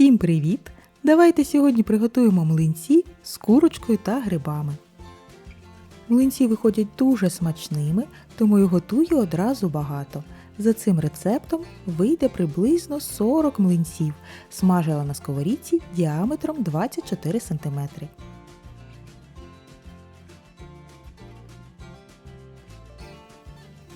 Всім привіт! Давайте сьогодні приготуємо млинці з курочкою та грибами. Млинці виходять дуже смачними, тому і готую одразу багато. За цим рецептом вийде приблизно 40 млинців, смажила на сковорідці діаметром 24 см.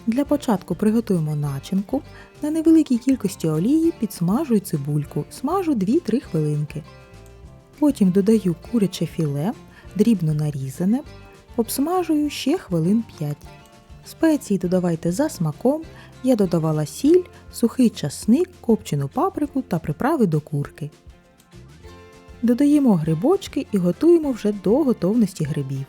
Для початку приготуємо начинку. На невеликій кількості олії підсмажую цибульку, смажу 2-3 хвилинки. Потім додаю куряче філе, дрібно нарізане, обсмажую ще хвилин 5. Спеції додавайте за смаком. Я додавала сіль, сухий часник, копчену паприку та приправи до курки. Додаємо грибочки і готуємо вже до готовності грибів.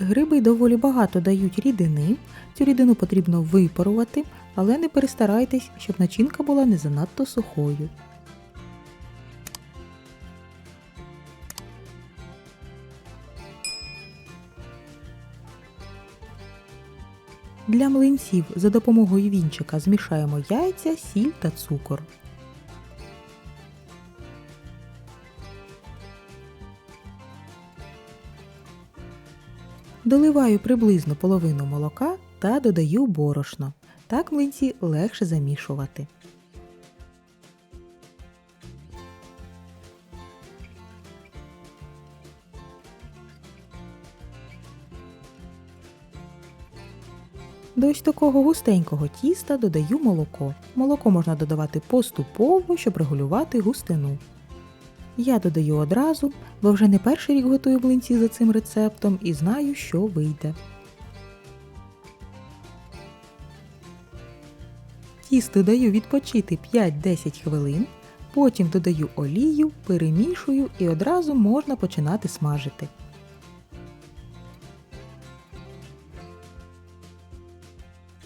Гриби доволі багато дають рідини. Цю рідину потрібно випарувати, але не перестарайтесь, щоб начинка була не занадто сухою. Для млинців за допомогою вінчика змішаємо яйця, сіль та цукор. Доливаю приблизно половину молока та додаю борошно. Так млинці легше замішувати. До ось такого густенького тіста додаю молоко. Молоко можна додавати поступово, щоб регулювати густину. Я додаю одразу, бо вже не перший рік готую блинці за цим рецептом і знаю, що вийде. Тісто даю відпочити 5-10 хвилин, потім додаю олію, перемішую і одразу можна починати смажити.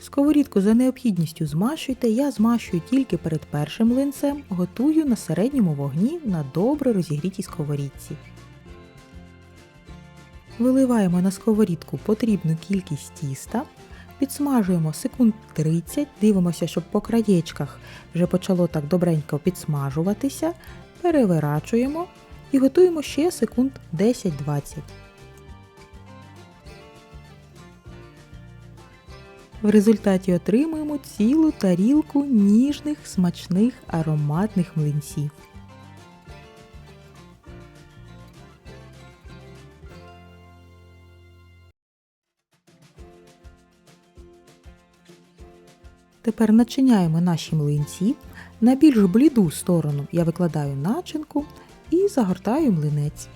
Сковорідку за необхідністю змащуйте, я змащую тільки перед першим млинцем, готую на середньому вогні на добре розігрітій сковорідці. Виливаємо на сковорідку потрібну кількість тіста, підсмажуємо секунд 30, дивимося, щоб по краєчках вже почало так добренько підсмажуватися, переворачуємо і готуємо ще секунд 10-20. В результаті отримуємо цілу тарілку ніжних, смачних, ароматних млинців. Тепер начиняємо наші млинці. На більш бліду сторону я викладаю начинку і загортаю млинець.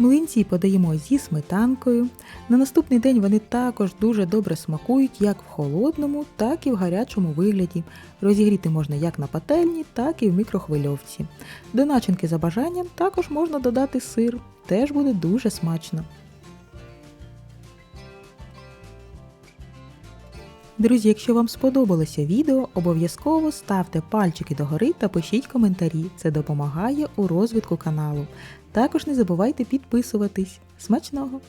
Млинці подаємо зі сметанкою. На наступний день вони також дуже добре смакують як в холодному, так і в гарячому вигляді. Розігріти можна як на пательні, так і в мікрохвильовці. До начинки за бажанням також можна додати сир, теж буде дуже смачно. Друзі, якщо вам сподобалося відео, обов'язково ставте пальчики догори та пишіть коментарі. Це допомагає у розвитку каналу. Також не забувайте підписуватись. Смачного!